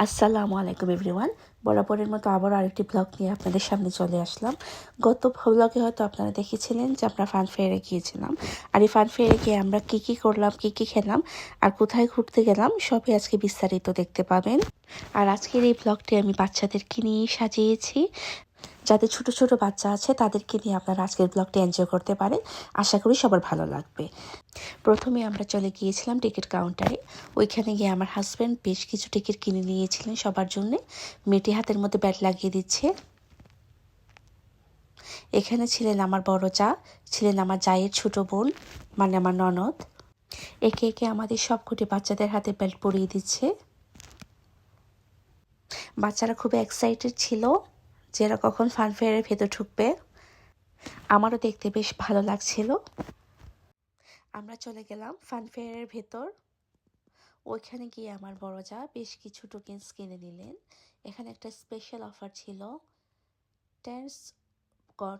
আসসালামু আলাইকুম এভরিওয়ান। বরাবরের মতো আবারও আরেকটি ব্লগ নিয়ে আপনাদের সামনে চলে আসলাম। গত ব্লগে হয়তো আপনারা দেখেছিলেন যে আমরা ফানফেয়ারে গিয়েছিলাম। আর এই ফানফেয়ারে গিয়ে আমরা কী কী করলাম, কী কী খেলাম, আর কোথায় ঘুরতে গেলাম, সবই আজকে বিস্তারিত দেখতে পাবেন। আর আজকের এই ব্লগটি আমি বাচ্চাদেরকে নিয়েই সাজিয়েছি। যাদের ছোট ছোট বাচ্চা আছে, তাদেরকে নিয়ে আপনারা আজকের ব্লগটি এনজয় করতে পারেন। আশা করি সবার ভালো লাগবে। প্রথমে আমরা চলে গিয়েছিলাম টিকিট কাউন্টারে ওইখানে গিয়ে আমার হাজব্যান্ড বেশ কিছু টিকিট কিনে নিয়েছিলেন সবার জন্যে। মেয়েটি হাতের মধ্যে ব্যাট লাগিয়ে দিচ্ছে। এখানে ছিলেন আমার বড় চা ছিলেন আমার জায়ের ছোট বোন মানে আমার ননদ। একে একে আমাদের সবকটি বাচ্চাদের হাতে বেল্ট পরিয়ে দিচ্ছে। বাচ্চারা খুব এক্সাইটেড ছিল। যে এরা কখন ফানফেয়ারের ভেতর ঢুকবে, আমারও দেখতে বেশ ভালো লাগছিল। আমরা চলে গেলাম ফানফেয়ারের ভেতর। ওইখানে গিয়ে আমার বড় যা বেশ কিছু টোকেন্স কিনে নিলেন। এখানে একটা স্পেশাল অফার ছিল। টেন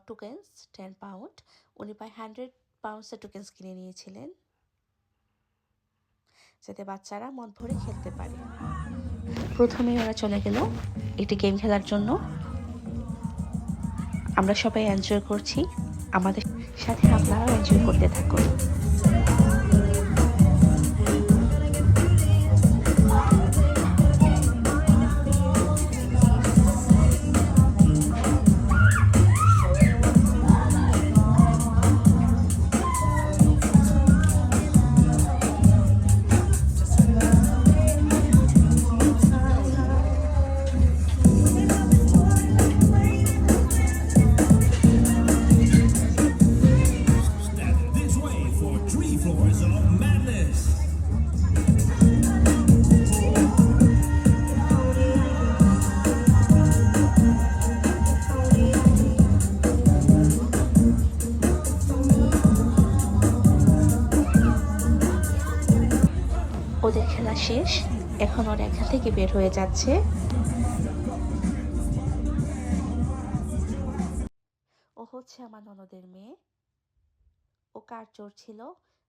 টোকেন্স টেন পাউন্ড উনি প্রায় হান্ড্রেড পাউন্ডসের টোকেন্স কিনে নিয়েছিলেন। যাতে বাচ্চারা মন ভরে খেলতে পারে। প্রথমেই ওরা চলে গেল একটি গেম খেলার জন্য। আমরা সবাই এনজয় করছি। আমাদের সাথে আপনারাও এনজয় করতে থাকুন। এখন ওরা এখান থেকে বের হয়ে যাচ্ছে। ও হচ্ছে আমার ননদের মেয়ে। ও কার চোর ছিল?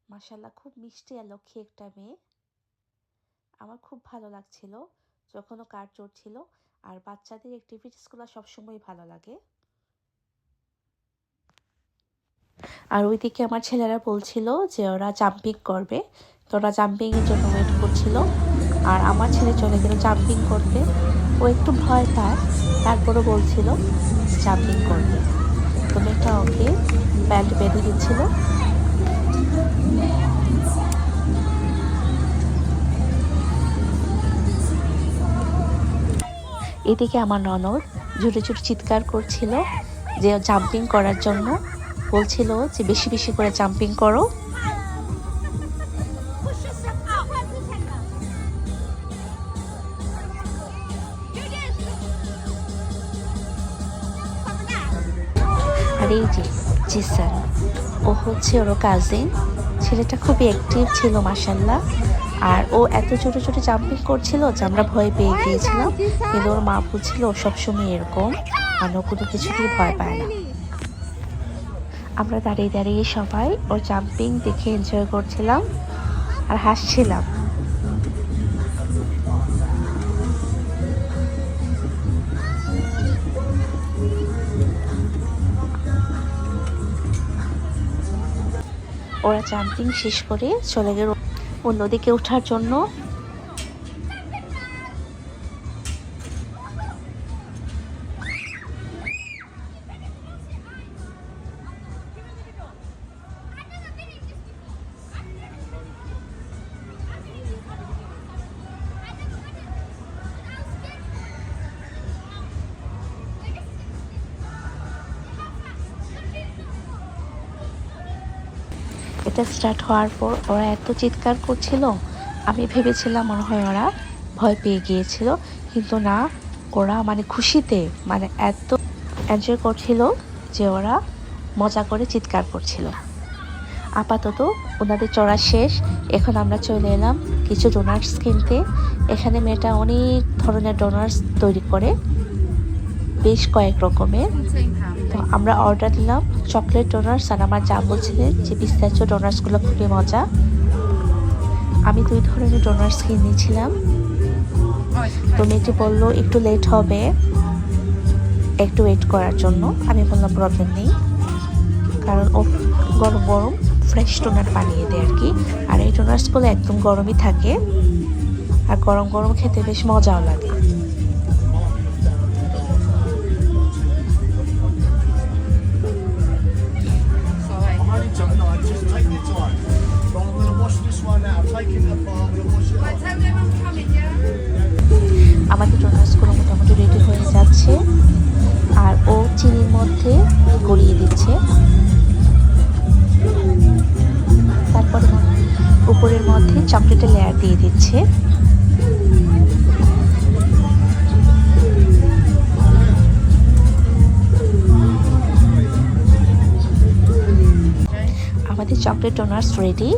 মাসাল্লাহ খুব মিষ্টি আর লক্ষ্মী একটা মেয়ে। আমার খুব ভালো লাগছিল যখন ও কার চোর ছিল। আর বাচ্চাদের অ্যাক্টিভিটিসগুলো সবসময় ভালো লাগে। আর ওইদিকে আমার ছেলেরা বলছিল যে ওরা জাম্পিং করবে। তো ওরা জাম্পিংয়ের জন্য ওয়েট করছিল। আর আমার ছেলে চলে গেল জাম্পিং করতে। ও একটু ভয় পায়, তারপরও বলছিল জাম্পিং করবে। তো মেয়েটা ওকে ব্যান্ড বেঁধে দিচ্ছিল। এদিকে আমার ননদ ঝুটে ঝুটে চিৎকার করছিল যে জাম্পিং করার জন্য। বলছিল যে, বেশি বেশি করে জাম্পিং করো। হচ্ছে ওর কাজিন ছেলেটা খুবই অ্যাক্টিভ ছিল মাসাল্লাহ আর ও এত ছোট ছোট জাম্পিং করছিল যে আমরা ভয় পেয়ে গিয়েছিলাম। কিন্তু ওর মা বলছিল, ও সবসময় এরকম। আর ও কোনো কিছুতেই ভয় পায় না। আমরা দাঁড়িয়ে দাঁড়িয়ে সবাই ওর জাম্পিং দেখে এনজয় করছিলাম আর হাসছিলাম। ওরা জাম্পিং শেষ করে চলে গেল অন্যদিকে ওঠার জন্য এটা স্টার্ট হওয়ার পর ওরা এত চিৎকার করছিল, আমি ভেবেছিলাম মনে হয় ওরা ভয় পেয়ে গিয়েছিল, কিন্তু না, ওরা মানে খুশিতে মানে এত এনজয় করছিল যে ওরা মজা করে চিৎকার করছিল। আপাতত ওনাদের চড়া শেষ, এখন আমরা চলে এলাম কিছু ডোনার্স কিনতে। এখানে মেয়েটা অনেক ধরনের ডোনার্স তৈরি করে। বেশ কয়েক রকমের। তো আমরা অর্ডার দিলাম। চকলেট ডোনার্স আর আমার যা বলছিলেন যে পিস্তাচো ডোনার্সগুলো খুবই মজা। আমি দুই ধরনের ডোনার্স কিনেছিলাম। তো মেয়েটি বলল একটু লেট হবে। একটু ওয়েট করার জন্য। আমি বললাম প্রবলেম নেই। কারণ ও গরম গরম ফ্রেশ টোনার বানিয়ে দেয় আর কি। আর এই টোনার্সগুলো একদম গরমই থাকে। আর গরম গরম খেতে বেশ মজাও লাগে। I'm joking. No, just take your time. Right, I'm going to wash this one out. I'm taking it apart. I'm going to wash it out. আমাদের টোনার্সগুলো মোটামুটি রেডি হয়ে যাচ্ছে আর ও চিনির মধ্যে গড়িয়ে দিচ্ছে তারপরে উপরের মধ্যে চকলেটের লেয়ার দিয়ে দিচ্ছে আমাদের চকলেট ডোনার্স রেডি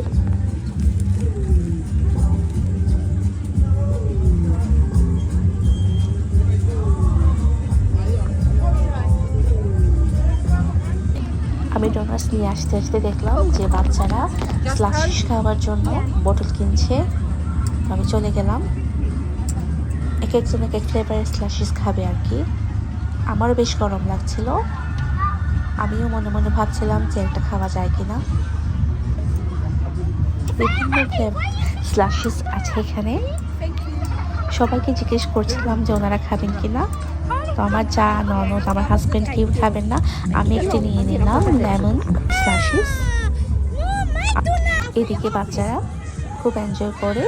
আমি ডোনার্স নিয়ে আসতে আসতে দেখলাম যে বাচ্চারা স্লাশিস খাওয়ার জন্য বোতল কিনছে। আমি চলে গেলাম। এক একজন এক এক ফ্লেভারের স্লাশিস খাবে আর কি। আমারও বেশ গরম লাগছিল। আমিও মনে মনে ভাবছিলাম যে একটা খাওয়া যায় কিনা। বিভিন্ন স্লাশিস আছে এখানে। সবাইকে জিজ্ঞেস করছিলাম যে ওনারা খাবেন কিনা। তো আমার যা ননদ, আমার হাজব্যান্ড কেউ খাবেন না। আমি একটি নিয়ে নিলাম লেমন স্লাশিস এদিকে বাচ্চারা খুব এনজয় করে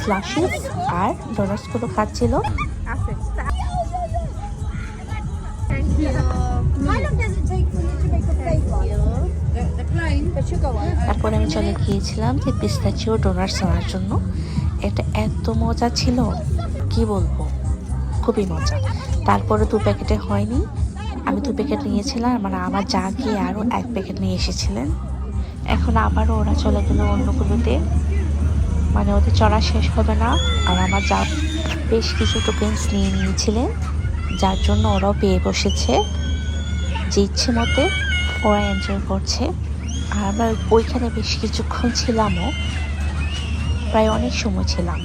স্লাশিস আর ডোনাটসগুলো খাচ্ছিল। তারপরে আমি চলে গিয়েছিলাম যে পিস্তাচিও ডোনাটস আনার জন্য। এটা এত মজা ছিল, কি বলব? খুবই মজা। তারপরে দু প্যাকেটে হয়নি। আমি দু প্যাকেট নিয়েছিলাম মানে আমার যা গিয়ে আরও এক প্যাকেট নিয়ে এসেছিলেন। এখন আবারও ওরা চলে গেলো অন্যগুলোতে। মানে ওদের চড়া শেষ হবে না, আর আমার যা বেশ কিছু টোকেন্স নিয়ে নিয়েছিলেন, যার জন্য ওরাও পেয়ে বসেছে। যে ইচ্ছে মতে ওরা এনজয় করছে। আর আমরা ওইখানে বেশ কিছুক্ষণ ছিলামও প্রায় অনেক সময় ছিলাম।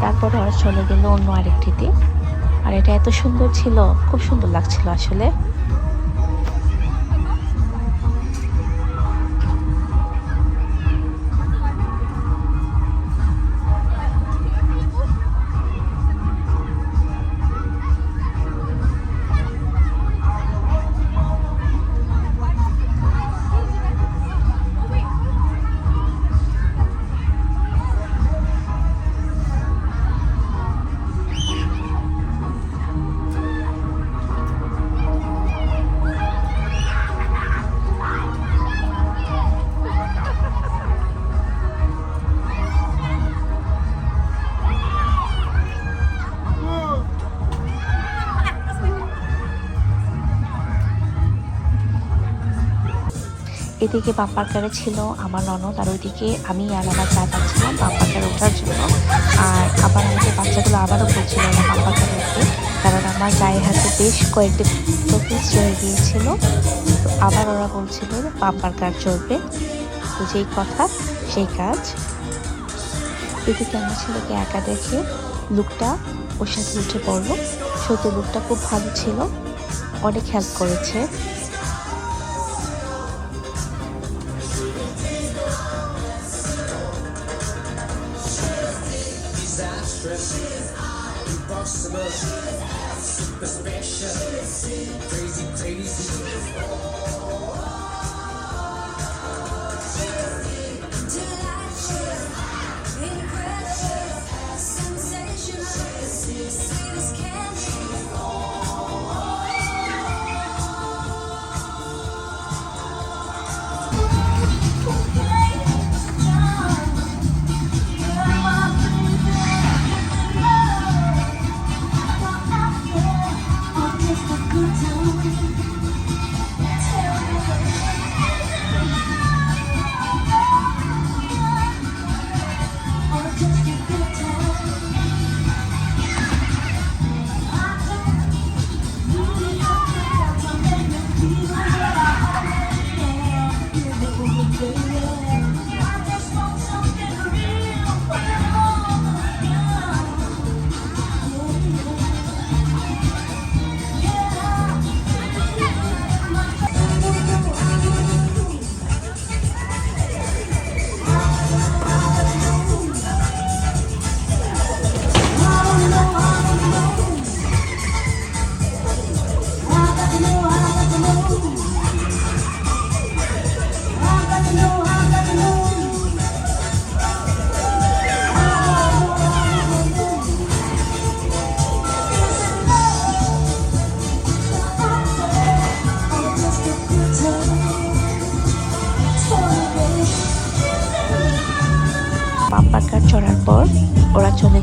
তারপরে ওরা চলে গেল অন্য আরেকটিতে। আর এটা এত সুন্দর ছিল, খুব সুন্দর লাগছিল আসলে। এদিকে বাম্পার কারে ছিল আমার ননদ আর ওইদিকে আমি আর আমার দাদা ছিলাম বাম্পার কারে ওঠার জন্য। আর আবার আমাদের বাচ্চাগুলো আবারও বলছিল না বাম্পার কারে উঠতে। কারণ আমার গায়ে হাতে বেশ কয়েকটি টোকেন্স রয়ে গিয়েছিল তো আবার ওরা বলছিল বাম্পার কার চলবে তো যেই কথা, সেই কাজ। এদিকে আমার ছেলেকে একা দেখে লুকটা ওর সাথে উঠে পড়ল। সত্যি লুকটা খুব ভালো ছিল। অনেক হেল্প করেছে। She's. Impossible. She's super special. She's. Crazy, crazy.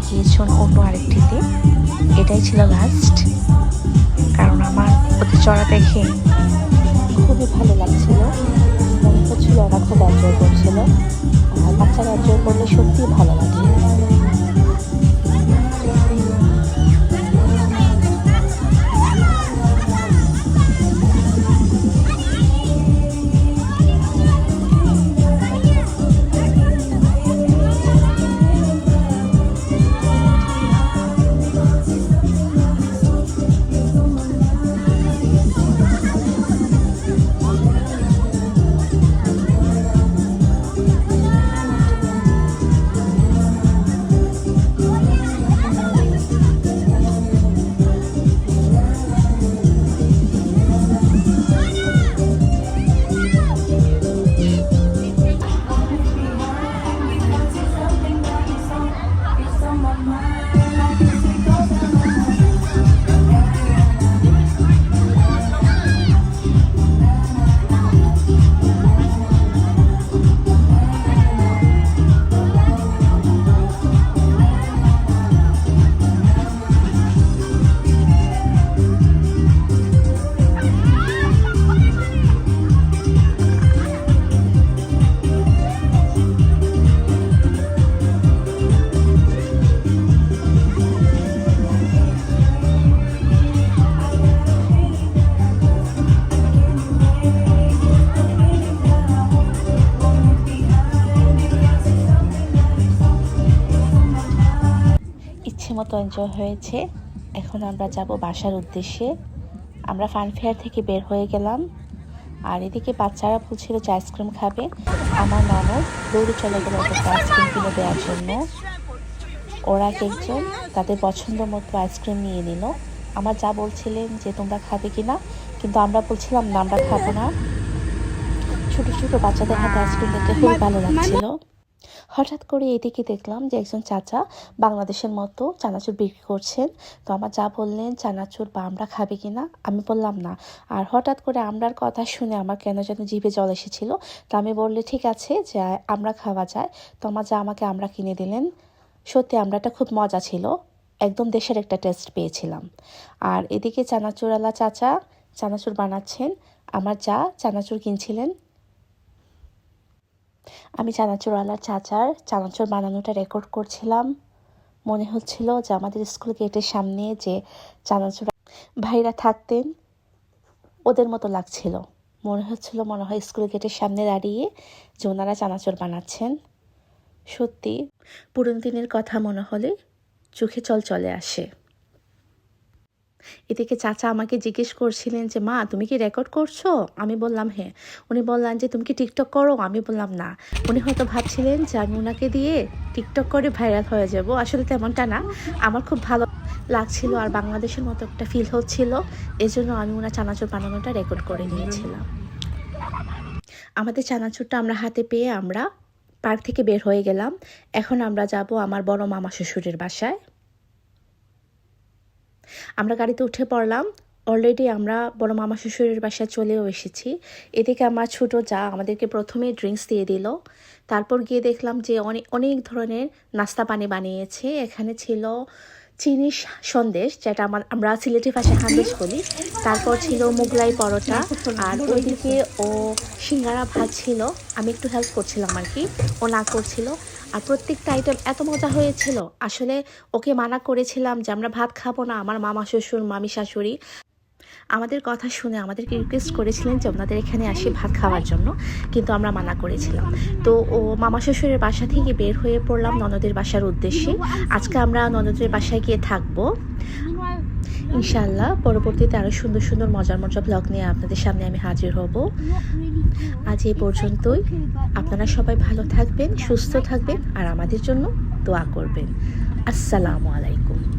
চলে অন্য আরেকটিতে? এটাই ছিল লাস্ট কারণ আমার ওদের চড়া দেখে খুবই ভালো লাগছিল। মতো এনজয় হয়েছে। এখন আমরা যাব বাসার উদ্দেশ্যে। আমরা ফানফেয়ার থেকে বের হয়ে গেলাম। আর এদিকে বাচ্চারা বলছিল যে আইসক্রিম খাবে। আমার ননদ দৌড়ে চলে গেল ওদেরকে আইসক্রিম কিনে দেওয়ার জন্য। ওরা এক একজন তাদের পছন্দ মতো আইসক্রিম নিয়ে নিল। আমার যা বলছিলেন যে তোমরা খাবে কি না কিন্তু আমরা বলছিলাম না, আমরা খাব না। ছোটো ছোটো বাচ্চাদের হাতে আইসক্রিম দেখতে খুবই ভালো লাগছিল। হঠাৎ করে এদিকে দেখলাম যে একজন চাচা বাংলাদেশের মতো চানাচুর বিক্রি করছেন। তো আমার যা বললেন, চানাচুর বা আমরা খাবে কিনা? আমি বললাম, না। আর হঠাৎ করে আমরার কথা শুনে আমার কেন যেন জিভে জল এসেছিল। তো আমি বললে, ঠিক আছে, যে আমরা খাওয়া যায়। তো আমার যা আমাকে আমরা কিনে দিলেন, সত্যি আমরাটা খুব মজা ছিল। একদম দেশের একটা টেস্ট পেয়েছিলাম। আর এদিকে চানাচুরওয়ালা চাচা চানাচুর বানাচ্ছেন। আমার যা চানাচুর কিনছিলেন আমি চানাচুরওয়ালার চাচার চানাচুর বানানোটা রেকর্ড করছিলাম। মনে হচ্ছিল যে আমাদের স্কুল গেটের সামনে যে চানাচুর ভাইরা থাকতেন, ওদের মতো লাগছিল। মনে হচ্ছিল মনে হয় স্কুল গেটের সামনে দাঁড়িয়ে যে ওনারা চানাচুর বানাচ্ছেন। সত্যি, পুরনো দিনের কথা মনে হলে চোখে চল চলে আসে। এদিকে চাচা আমাকে জিজ্ঞেস করছিলেন যে, মা, তুমি কি রেকর্ড করছ? আমি বললাম হ্যাঁ। উনি বললেন যে, তুমি কি টিকটক করো? আমি বললাম, না। উনি হয়তো ভাবছিলেন যে, আমি ওনাকে দিয়ে টিকটক করে ভাইরাল হয়ে যাব। আসলে তেমনটা না। আমার খুব ভালো লাগছিল আর বাংলাদেশের মতো একটা ফিল হচ্ছিল। এজন্য আমি ওনার চানাচুর বানানোটা রেকর্ড করে নিয়েছিলাম। আমাদের চানাচুরটা আমরা হাতে পেয়ে আমরা পার্ক থেকে বের হয়ে গেলাম। এখন আমরা যাব আমার বড় মামা শ্বশুরের বাসায়। আমরা গাড়িতে উঠে পড়লাম। অলরেডি আমরা বড় মামা শ্বশুরের বাসায় চলেও এসেছি। এদিকে আমার ছোটো যা আমাদেরকে প্রথমে ড্রিঙ্কস দিয়ে দিল। তারপর গিয়ে দেখলাম যে অনেক অনেক ধরনের নাস্তা পানি বানিয়েছে। এখানে ছিল চিনি সন্দেশ, যেটা আমার আমরা সিলেটি ভাষায় খান্দেশ বলি। তারপর ছিল মুগলাই পরোটা আর ওইদিকে ও সিঙ্গারা ভাত ছিল। আমি একটু হেল্প করছিলাম আর কি। ও না করছিল। আর প্রত্যেকটা আইটেম এত মজা হয়েছিল। আসলে ওকে মানা করেছিলাম যে, আমরা ভাত খাব না, আমার মামা শ্বশুর, মামি শাশুড়ি। আমাদের কথা শুনে আমাদেরকে রিকোয়েস্ট করেছিলেন যে ওনাদের এখানে আসি ভাত খাওয়ার জন্য। কিন্তু আমরা মানা করেছিলাম। তো ও মামা শ্বশুরের বাসা থেকে বের হয়ে পড়লাম ননদের বাসার উদ্দেশ্যে। আজকে আমরা ননদের বাসায় গিয়ে থাকব। ইনশাল্লাহ পরবর্তীতে আরও সুন্দর সুন্দর মজার মজার ব্লগ নিয়ে আপনাদের সামনে আমি হাজির হব। আজ এই পর্যন্তই। আপনারা সবাই ভালো থাকবেন, সুস্থ থাকবেন, আর আমাদের জন্য দোয়া করবেন। আসসালামু আলাইকুম।